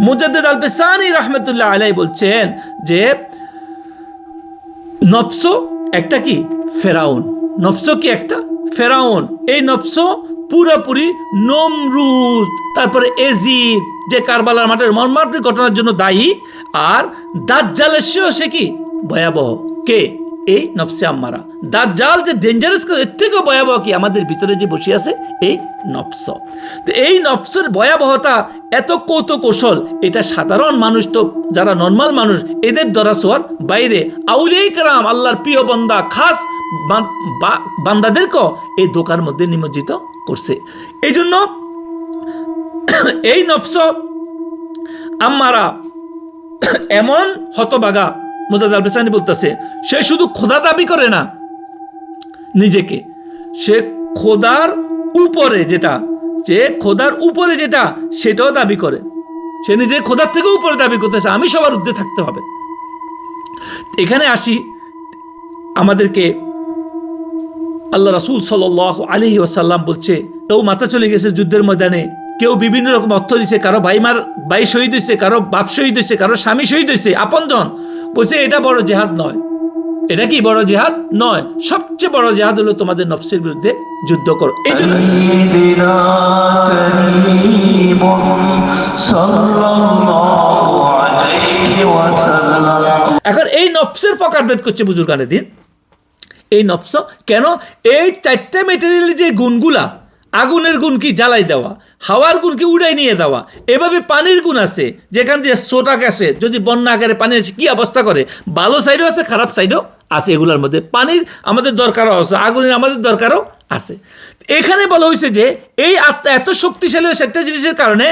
মুজাদ্দিদ আল পেসানি রহমতুল্লাহ আলাই বলছেন যে, নফস একটা কি? ফেরাউন। নফস কি একটা? ফেরাউন। এই নফস পুরোপুরি নমরুদ, তারপরে এজিদ, যে কারবালার মাঠের মর্মান্তিক ঘটনার জন্য দায়ী, আর দাজ্জালের সে কি? ভয়াবহ। কে? এই নফসে আম্মারা। দাজ্জাল যে ডেঞ্জারাস এর থেকেও ভয়াবহ কি? আমাদের ভিতরে যে বসে আছে, এই নফস। তো এই নফসের ভয়াবহতা এত কৌত কৌশল এটা সাধারণ মানুষ তো, যারা নর্মাল মানুষ, এদের দ্বারা সোয়ার বাইরে। আউলিয়াই কারাম, আল্লাহর প্রিয় বন্দা, খাস বান্দাদেরকেও এই দোকার মধ্যে নিমজ্জিত করছে। এই জন্য এই নফস আম্মারা এমন হতবাগা মুজাদ আল বেসানি বলতেছে, সে শুধু খোদা দাবি করে না, নিজেকে। সে খোদার উপরে যেটা যে খোদার উপরে যেটা, সেটাও দাবি করে। সে নিজে খোদার থেকেও উপরে দাবি করতেছে, আমি সবার ঊর্ধ্বে থাকতে হবে। এখানে আসি, আমাদেরকে আল্লাহ রাসুল সাল আলহি ওয়াসাল্লাম বলছে, কেউ মাথা চলে গেছে যুদ্ধের ময়দানে, কেউ বিভিন্ন রকম অর্থ দিচ্ছে কারও ভাই মার ভাই শহীদ হয়েছে কারও বাপ শহীদ হয়েছে কারও স্বামী শহীদ হয়েছে আপনজন। বলছে, এটা বড় জেহাদ নয়। এটা কি বড় জেহাদ? নয়। সবচেয়ে বড় জেহাদ হলো তোমাদের নফসের বিরুদ্ধে যুদ্ধ করো। এই জন্য এখন এই নফসের প্রকারভেদ করছে বুজুর্গানের দিন। এই নফস কেন? এই চারটে মেটেরিয়াল যে গুণগুলা আগুনের গুণ কি জ্বালাই দেওয়া, হাওয়ার গুণ কি উড়াই নিয়ে দেওয়া, এভাবে পানির গুণ আছে। যেখান দিয়ে সোটাক আসে যদি বন্যা আকারে পানি আসে কি অবস্থা করে? ভালো সাইডও আছে, খারাপ সাইডও আছে, এগুলোর মধ্যে। পানির আমাদের দরকারও আছে, আগুনের আমাদের দরকারও আছে। এখানে বলা হয়েছে যে, এই আত্মা এত শক্তিশালী একটা জিনিসের কারণে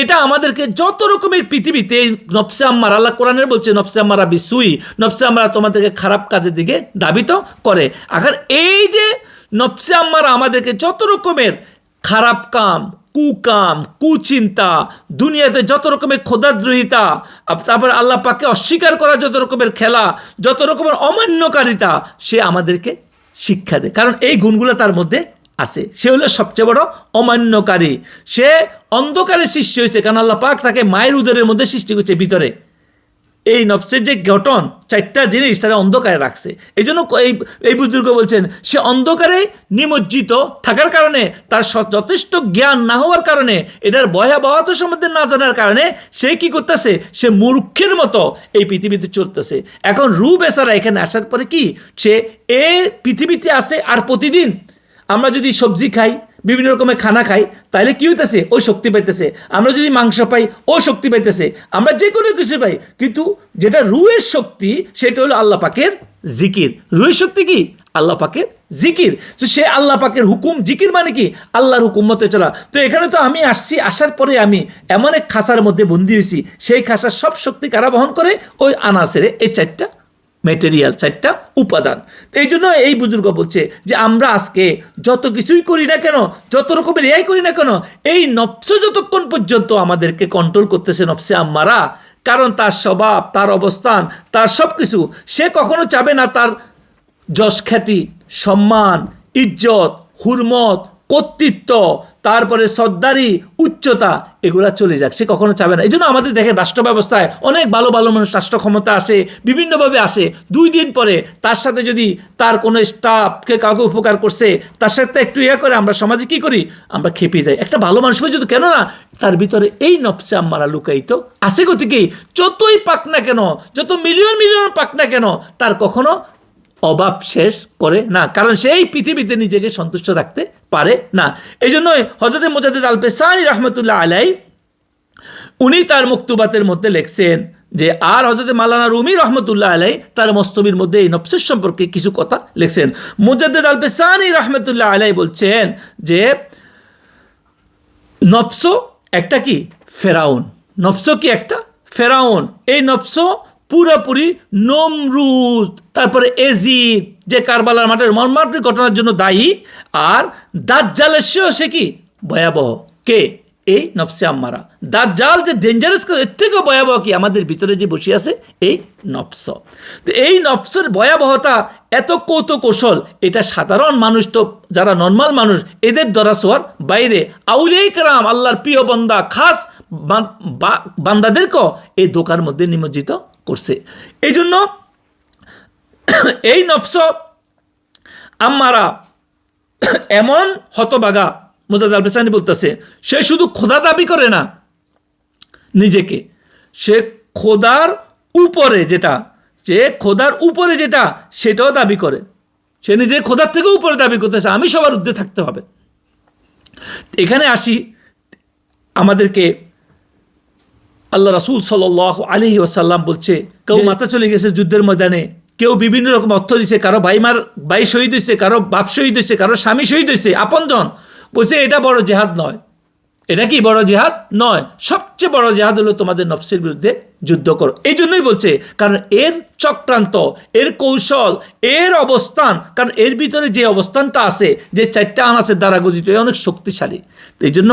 এটা আমাদেরকে যত রকমের পৃথিবীতে নফসে আম্মার আল্লাহ কোরআনের বলছে নফসে আম্মারা বিসুই নফসে আম্মারা তোমাদেরকে খারাপ কাজের দিকে দাবিত করে। এখন এই যে নফসে আম্মারা আমাদেরকে যত রকমের খারাপ কাম, কুকাম, কুচিন্তা, দুনিয়াতে যত রকমের খোদাদ্রোহিতা তারপর আল্লাহ পাকে অস্বীকার করা যত রকমের খেলা, যত রকমের অমান্যকারিতা, সে আমাদেরকে শিক্ষা দেয়। কারণ এই গুণগুলো তার মধ্যে আছে। সে হলো সবচেয়ে বড় অমান্যকারী। সে অন্ধকারে সৃষ্টি হয়েছে, কারণ আল্লাহ পাক তাকে মায়ের উদরের মধ্যে সৃষ্টি করছে, ভিতরে। এই নফসের যে গঠন, চারটা জিনিস তারা অন্ধকারে রাখছে। এই জন্য এই এই বুজুর্গ বলছেন, সে অন্ধকারে নিমজ্জিত থাকার কারণে, তার যথেষ্ট জ্ঞান না হওয়ার কারণে, এটার ভয়াবহতা সম্বন্ধে না জানার কারণে, সে কি করতেছে? সে মূর্খের মতো এই পৃথিবীতে চলতেছে। এখন রু বেসারা এখানে আসার পরে কি? সে এ পৃথিবীতে আসে আর প্রতিদিন। আমরা যদি সবজি খাই বিভিন্ন রকমের খানা খাই তাহলে কি হইতেছে? ও শক্তি পাইতেছে। আমরা যদি মাংস পাই, ও শক্তি পাইতেছে। আমরা যে কোনো কিছু পাই, কিন্তু যেটা রুয়ের শক্তি, সেটা হলো আল্লাহ পাকের জিকির। রুয়ের শক্তি কি? আল্লাহ পাকের জিকির। তো সে আল্লাহ পাকের হুকুম, জিকির মানে কি? আল্লাহর হুকুম মতে চলা। তো এখানে তো আমি আসছি, আসার পরে আমি এমন এক খাসার মধ্যে বন্দি হয়েছি। সেই খাসার সব শক্তি কারা বহন করে? ওই আনাসেরে এই চারটা মেটেরিয়াল চারটা উপাদান। এই জন্য এই বুজুর্গ বলছে যে, আমরা আজকে যত কিছুই করি না কেন, যত রকমের এআই করি না কেন, এই নফস যতক্ষণ পর্যন্ত আমাদেরকে কন্ট্রোল করতেছে নফসে আম্মারা, কারণ তার স্বভাব, তার অবস্থান, তার সব কিছু সে কখনো চাবে না তার যশ খ্যাতি, সম্মান, ইজ্জত, হুরমত, কর্তৃত্ব তারপরে সর্দারি উচ্চতা, এগুলা চলে যাক। সে কখনো চাবে না। এই জন্য আমাদের দেখেন রাষ্ট্র ব্যবস্থায় অনেক ভালো ভালো মানুষ রাষ্ট্র ক্ষমতা আসে, বিভিন্নভাবে আসে। দুই দিন পরে তার সাথে যদি তার কোনো স্টাফকে কাউকে উপকার করছে, তার সাথে একটু ইয়ে করে আমরা সমাজে কি করি? আমরা খেপে যাই। একটা ভালো মানুষ যদি কেন না তার ভিতরে এই নফসে আম্মারা লুকায়িত। আছে গতিকেই যতই পাক না কেন, যত মিলিয়ন মিলিয়ন পাক না কেন, তার কখনো অভাব শেষ করে না। কারণ সেই পৃথিবীতে নিজেকে সন্তুষ্ট রাখতে পারে না। এই জন্যই হজরত মোজাদ্দিদ আল পেসানি রহমতুল্লাহ আলাই উনি তার মুক্তুবাতের মধ্যে লেখছেন যে, আর হজরত মালানা রুমি রহমতুল্লাহ আলাই তার মস্তবির মধ্যে এই নফসের সম্পর্কে কিছু কথা লিখছেন। মুজাদ্দিদ আল পেসানি রহমতুল্লাহ আলাই বলছেন যে, নফস একটা কি? ফেরাউন। নফস কি একটা? ফেরাউন। এই নফস পুরোপুরি নমরুদ, তারপরে এজিদ, যে কারবালার মাঠের মর্মান্তিক ঘটনার জন্য দায়ী, আর দাজ্জালের সেও সে কি? ভয়াবহ। কে? এই নফসে আম্মারা। দাজ্জাল যে ডেঞ্জারাস এর থেকেও ভয়াবহ কি? আমাদের ভিতরে যে বসে আছে, এই নফস। তো এই নফসের ভয়াবহতা এত কৌত কৌশল এটা সাধারণ মানুষ তো, যারা নর্মাল মানুষ, এদের দ্বারা সোয়ার বাইরে। আউলিয়াই কারাম আল্লাহর প্রিয় বন্দা, খাস বান্দাদেরকেও এই দোকার মধ্যে নিমজ্জিত করছে। এই জন্য এই নফস আম্মারা এমন হতবাগা মুজাদ আল বেসানি বলতেছে, সে শুধু খোদা দাবি করে না, নিজেকে। সে খোদার উপরে যেটা যে খোদার উপরে যেটা, সেটাও দাবি করে। সে নিজে খোদার থেকে উপরে দাবি করতেছে, আমি সবার ঊর্ধ্বে থাকতে হবে। এখানে আসি আমাদেরকে আল্লাহ রাসুল সাল আলহি ওসাল্লাম বলছে কেউ মাথা চলে গেছে যুদ্ধের ময়দানে কেউ বিভিন্ন রকম অর্থ দিচ্ছে কারও ভাইমার ভাই শহীদ হয়েছে কারও বাপ শহীদ হয়েছে কারও স্বামী শহীদ হয়েছে আপনজন। বলছে এটা বড় জেহাদ নয়। এটা কি বড় জেহাদ? নয়। সবচেয়ে বড় জেহাদ হলো তোমাদের নফসের বিরুদ্ধে যুদ্ধ করো। এই জন্যই বলছে, কারণ এর চক্রান্ত, এর কৌশল, এর অবস্থান, কারণ এর ভিতরে যে অবস্থানটা আছে, যে চারটা আনাসের দ্বারা গঠিত, এ অনেক শক্তিশালী। এই জন্য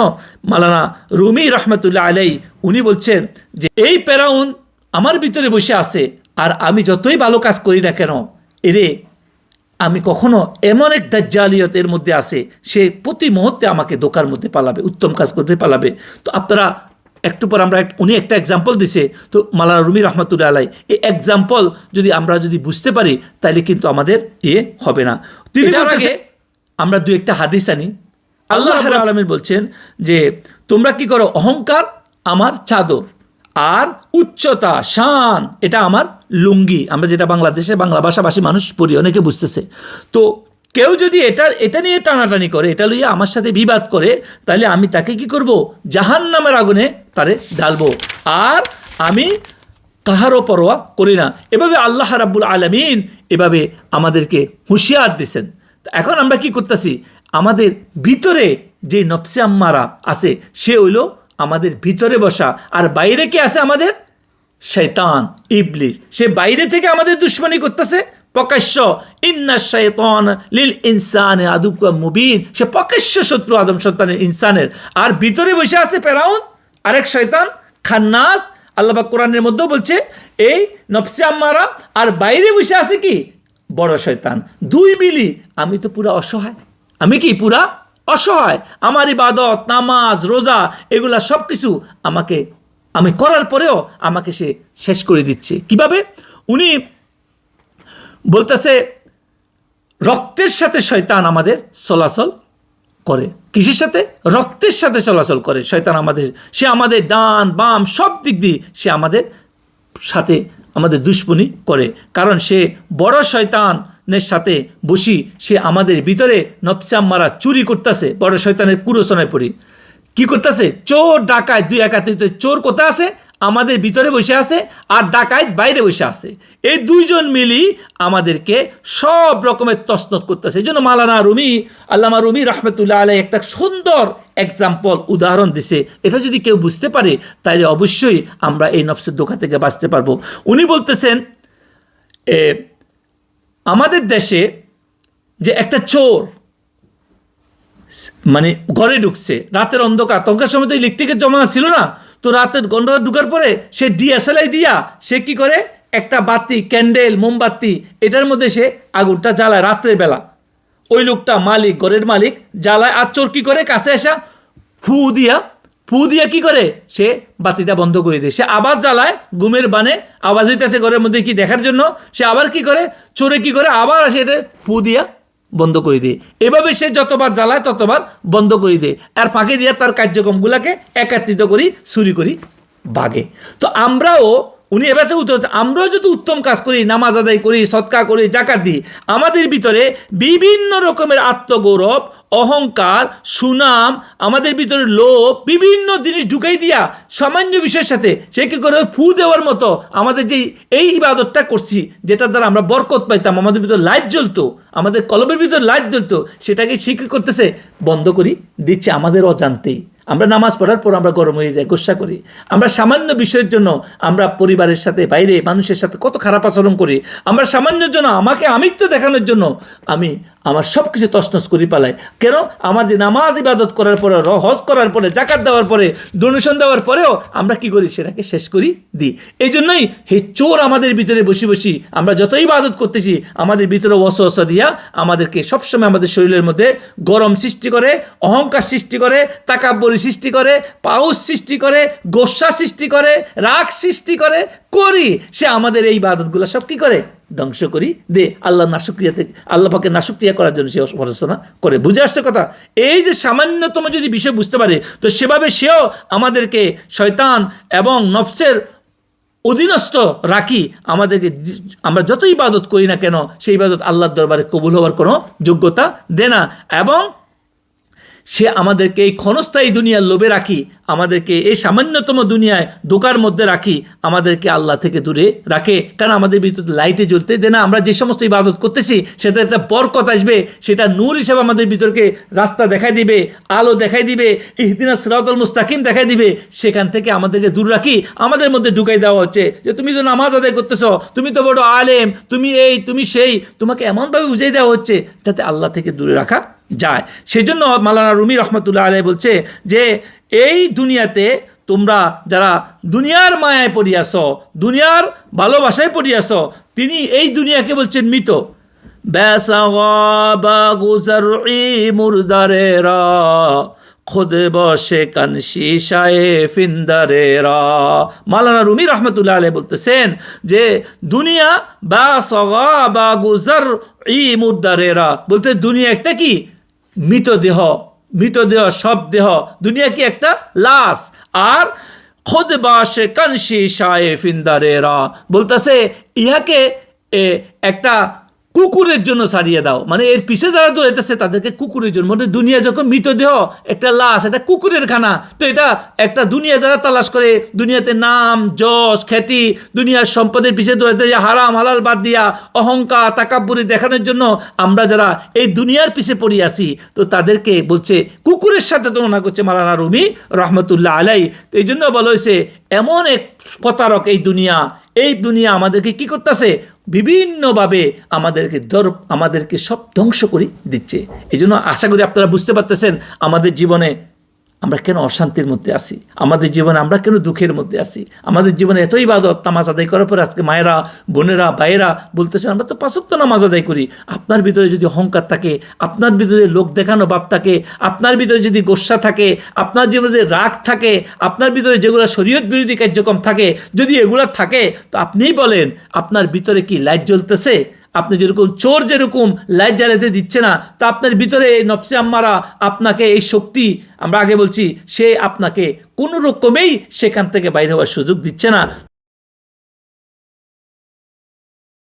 মালানা রুমি রহমতুল্লাহ আলাই উনি বলছেন যে, এই প্যারাউন আমার ভিতরে বসে আছে, আর আমি যতই ভালো কাজ করি না কেন, এরে, আমি কখনো এমন এক দাজ্জালিয়ত এর মধ্যে আছে, সে প্রতি মুহূর্তে আমাকে দোকার মধ্যে পালাবে, উত্তম কাজ করতে পালাবে। তো আপনারা একটু পর আমরা উনি একটা এক্সাম্পল দিছে তো মালানা রুমি রহমতুল্লাহ আলাই এই এক্সাম্পল যদি আমরা যদি বুঝতে পারি তাহলে কিন্তু আমাদের ইয়ে হবে না। আমরা দু একটা হাদিস আনি। আল্লাহ আলমিন বলছেন যে তোমরা কি করো? অহংকার আমার চাদর আর উচ্চতা শান এটা আমার লুঙ্গি। আমরা যেটা বাংলাদেশে বাংলা ভাষাভাষী মানুষ পড়ি অনেকে বুঝতেছে। তো কেউ যদি এটা এটা নিয়ে টানাটানি করে এটা লইয়া আমার সাথে বিবাদ করে তাহলে আমি তাকে কি করব? জাহান নামের আগুনে তারে ডালবো আর আমি কাহারও পরোয়া করি না। এভাবে আল্লাহ রাব্বুল আলমিন এভাবে আমাদেরকে হুঁশিয়ার দিছেন। এখন আমরা কি করতেছি? আমাদের ভিতরে যে নফসে আম্মারা আছে, সে হইল আমাদের ভিতরে বসা। আর বাইরে কে আছে আমাদের? শৈতান ইবলিশ সে বাইরে থেকে আমাদের দুশ্মনী করতেছে। প্রকাশ্য, ইন্না শৈতান লিল ইনসান আদুক মুবিন। সে প্রকাশ্য শত্রু, আদম সন্তানের ইনসানের। আর ভিতরে বসে আছে ফেরাউন। আরেক শৈতান খান্নাস, আল্লাহ কোরআনের মধ্যেও বলছে, এই নফসে আম্মারা, আর বাইরে বসে আছে কি? বড় শয়তান। দুই মিলি, আমি তো পুরা অসহায়। আমি কি পুরা অসহায়? আমার ইবাদত, নামাজ, রোজা, এগুলা সব কিছু আমাকে, আমি করার পরেও আমাকে সে শেষ করে দিচ্ছে। কীভাবে? উনি বলতেছে, রক্তের সাথে শয়তান আমাদের চলাচল করে। কিসের সাথে? রক্তের সাথে চলাচল করে। শয়তান আমাদের সে আমাদের ডান, বাম, সব দিক দিয়ে সে আমাদের সাথে, আমাদের দুশ্মনী করে। কারণ সে বড় শয়তানের সাথে বসি, সে আমাদের ভিতরে নফসাম মারা চুরি করতেছে। বড় শয়তানের কুরোচনায় পড়ি। কি করতেছে? চোর ডাকায়, দুই একাত্রিত চোর কোথায় আছে? আমাদের ভিতরে বসে আছে আর ডাকায় বাইরে বসে আছে। এই দুইজন মিলি আমাদেরকে সব রকমের তসনত করতেছে। এই জন্য মালানা রুমি, আল্লামা রুমি রহমতুল্লাহ আলাই একটা সুন্দর এক্সাম্পল উদাহরণ দিছে। এটা যদি কেউ বুঝতে পারে তাহলে অবশ্যই আমরা এই নফসের দোকা থেকে বাঁচতে পারব। উনি বলতেছেন আমাদের দেশে যে একটা চোর মানে ঘরে ঢুকছে, রাতের অন্ধকার, তখনকার সময় তো ইলেকট্রিকের জমানা ছিল না তো রাতের গন্ডা ঢুকার পরে সে ডিএসএলআই দিয়া সে কি করে? একটা বাতি ক্যান্ডেল মোমবাতি, এটার মধ্যে সে আগুনটা জ্বালায় রাত্রের বেলা। ওই লোকটা মালিক, ঘরের মালিক, জ্বালায় আর চোর কী করে? কাছে আসা ফু দিয়া ফু দিয়া কি করে? সে বাতিটা বন্ধ করে দেয়। সে আবার জ্বালায়, ঘুমের বানে আওয়াজ হইতেছে ঘরের মধ্যে কি দেখার জন্য? সে আবার কি করে? চোরে কি করে? আবার আসে এটা ফু দিয়া বন্ধ করে দিয়ে। এভাবে সে যতবার জ্বালায় ততবার বন্ধ করে দেয়। আর ফাঁকে দিয়ে তার কার্যক্রমগুলোকে একাত্রিত করি, চুরি করি, বাগে। তো আমরাও উনি এবার উত্তর আমরাও যদি উত্তম কাজ করি, নামাজ আদায় করি, সৎকা করি জাকাত দিই, আমাদের ভিতরে বিভিন্ন রকমের আত্মগৌরব, অহংকার, সুনাম, আমাদের ভিতরে লোভ, বিভিন্ন জিনিস ঢুকাই দিয়া সামান্য বিষয়ের সাথে সে কী করে ফু দেওয়ার মতো আমাদের যে এই ইবাদতটা করছি, যেটার দ্বারা আমরা বরকত পাইতাম, আমাদের ভিতরে লাইট জ্বলতো, আমাদের কলমের ভিতরে লাইট জ্বলতো, সেটাকে সে করতেছে? বন্ধ করি দিচ্ছে আমাদের অজান্তেই। আমরা নামাজ পড়ার পর আমরা গরম হয়ে যাই, গোসা করি। আমরা সামান্য বিষয়ের জন্য আমরা পরিবারের সাথে, বাইরে মানুষের সাথে কত খারাপ আচরণ করি। আমরা সামান্যের জন্য আমাকে আমিত্ব দেখানোর জন্য আমি আমার সব কিছু তছনছ করে পালায় কেন? আমার যে নামাজ ইবাদত করার পরে হজ করার পরে জাকাত দেওয়ার পরে ডোনেশন দেওয়ার পরেও আমরা কি করি? সেটাকে শেষ করি, দিই। এই জন্যই হে চোর আমাদের ভিতরে বসে বসি আমরা যতই ইবাদত করতেছি, আমাদের ভিতরে ওসা দিয়া আমাদেরকে সবসময় আমাদের শরীরের মধ্যে গরম সৃষ্টি করে, অহংকার সৃষ্টি করে, তাকাব্বরি সৃষ্টি করে, পাউস সৃষ্টি করে, গোসা সৃষ্টি করে, রাগ সৃষ্টি করে, করি। সে আমাদের এই ইবাদতগুলো সব কি করে? ধ্বংস করি দে আল্লাহ নাশক্রিয়া থেকে আল্লাহ নাশক্রিয়া করার জন্য সে পড়াশোনা করে। বুঝে আসছে কথা? এই যে সামান্যতম যদি বিষয় বুঝতে পারে, তো সেভাবে সেও আমাদেরকে শয়তান এবং নফসের অধীনস্থ রাখি। আমাদেরকে আমরা যতই ইবাদত করি না কেন, সেই ইবাদত আল্লাহর দরবারে কবুল হওয়ার কোনো যোগ্যতা দে না এবং সে আমাদেরকে এই ক্ষণস্থায়ী দুনিয়ার লোভে রাখি, আমাদেরকে এই সামান্যতম দুনিয়ায় দোকার মধ্যে রাখি, আমাদেরকে আল্লাহ থেকে দূরে রাখে। কারণ আমাদের ভিতরে লাইটে জ্বলতে দেয় না, আমরা যে সমস্ত ইবাদত করতেছি সেটা একটা বরকত আসবে, সেটা নূর হিসেবে আমাদের ভিতরকে রাস্তা দেখাই দিবে, আলো দেখাই দিবে, ইহদিনা সিরাতুল মুস্তাকিম দেখাই দিবে, সেখান থেকে আমাদেরকে দূর রাখি, আমাদের মধ্যে ঢুকাই দেওয়া হচ্ছে যে তুমি তো নামাজ আদায় করতেছো, তুমি তো বড় আলেম, তুমি এই, তুমি সেই, তোমাকে এমনভাবে বুঝিয়ে দেওয়া হচ্ছে যাতে আল্লাহ থেকে দূরে রাখা যায়। সেজন্য মালানা রুমি রহমতুল্লাহ আলাই বলছে যে, এই দুনিয়াতে তোমরা যারা দুনিয়ার মায়ায় পড়িয়াছ দুনিয়ার ভালোবাসায় পড়িয়াছ তিনি এই দুনিয়াকে বলছেন মৃত। খুদ বসে ফিন্দারেরা মালানা রুমি রহমতুল্লাহ আলাই বলতেছেন যে, দুনিয়া বা সগা বা গুজার ই মুরদারেরা বলতে দুনিয়া একটা কি? মৃতদেহ মৃতদেহ, সব দেহ, দুনিয়া কি একটা? লাশ। আর খোদ বাসে কানসি সায়ে ফিন্দারেরা। বলতেছে, ইহাকে একটা কুকুরের জন্য সারিয়ে দাও। মানে এর পিছে যারা দৌড়াইতেছে, তাদেরকে কুকুরের জন্য। মানে দুনিয়া যখন মৃতদেহ, একটা লাশ, এটা কুকুরের খানা। তো এটা একটা দুনিয়া যারা তালাশ করে, দুনিয়াতে নাম, যশ, খ্যাতি, দুনিয়ার সম্পদের পিছিয়ে দৌড়াইতে যে হারাম, হালাল বাদ দিয়া, অহংকার, তাকাব্বুরি দেখানোর জন্য আমরা যারা এই দুনিয়ার পিছে পড়ি আসি তো তাদেরকে বলছে, কুকুরের সাথে তুলনা করছে মালানা রুমি রহমতুল্লাহ আলাই তো এই জন্য বলা হয়েছে, এমন এক প্রতারক এই দুনিয়া এই দুনিয়া আমাদেরকে কি করতেছে? বিভিন্নভাবে আমাদেরকে দর, আমাদেরকে সব ধ্বংস করে দিচ্ছে। এই জন্য আশা করি আপনারা বুঝতে পারতেছেন, আমাদের জীবনে আমরা কেন অশান্তির মধ্যে আছি? আমাদের জীবনে আমরা কেন দুঃখের মধ্যে আছি? আমাদের জীবনে এতই বাদত নামাজ আদায় করার পরে আজকে মায়েরা, বোনেরা, ভাইয়েরা বলতেছেন, আমরা তো পাঁচক্ত নামাজ আদায় করি। আপনার ভিতরে যদি অহংকার থাকে, আপনার ভিতরে লোক দেখানো ভাব থাকে, আপনার ভিতরে যদি গোসা থাকে, আপনার জীবনে যদি রাগ থাকে, আপনার ভিতরে যেগুলো শরীয়ত বিরোধী কার্যক্রম থাকে, যদি এগুলো থাকে, তো আপনিই বলেন, আপনার ভিতরে কি লাইট জ্বলতেছে? আপনি যেরকম চোর যেরকম লাইট জ্বালাতে দিচ্ছে না, তা আপনার ভিতরে এই নফসে আম্মারা আপনাকে এই শক্তি, আমরা আগে বলছি, সে আপনাকে কোনো রকমেই সেখান থেকে বাইরে হওয়ার সুযোগ দিচ্ছে না।